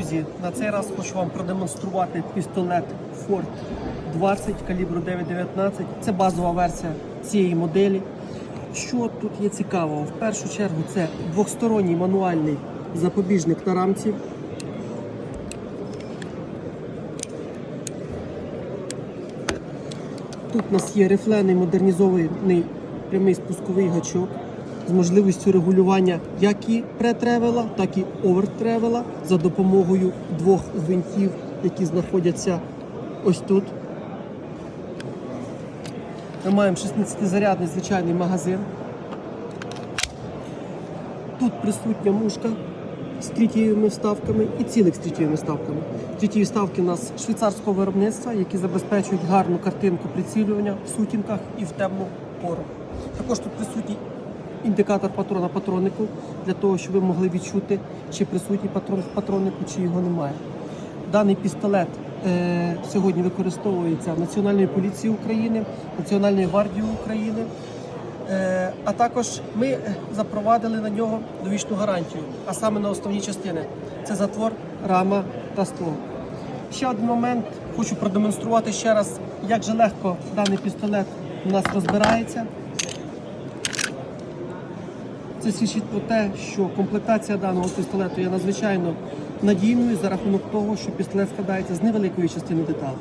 Друзі, на цей раз хочу вам продемонструвати пістолет Ford 20 калібру 9.19. Це базова версія цієї моделі. Що тут є цікавого? В першу чергу це двохсторонній мануальний запобіжник на рамці. Тут у нас є рифлений модернізований прямий спусковий гачок з можливістю регулювання як і претревела, так і овертревела за допомогою двох гвинтів, які знаходяться ось тут. Ми маємо 16-зарядний звичайний магазин. Тут присутня мушка з трітєвими вставками і цілих з трітєвими вставками. Трітєві вставки у нас швейцарського виробництва, які забезпечують гарну картинку прицілювання в сутінках і в темну пору. Також тут присутній індикатор патрона патроннику для того, щоб ви могли відчути, чи присутній патрон в патроннику, чи його немає. Даний пістолет е, сьогодні використовується Національною поліцією України, Національною гвардією України. Е, а також ми запровадили на нього довічну гарантію, а саме на основні частини. Це затвор, рама та ствол. Ще один момент хочу продемонструвати ще раз, як же легко даний пістолет у нас розбирається. Це свідчить про те, що комплектація даного пістолету є надзвичайно надійною за рахунок того, що пістолет складається з невеликої частини деталей.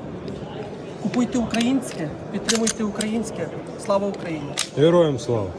Купуйте українське, підтримуйте українське. Слава Україні! Героям слава!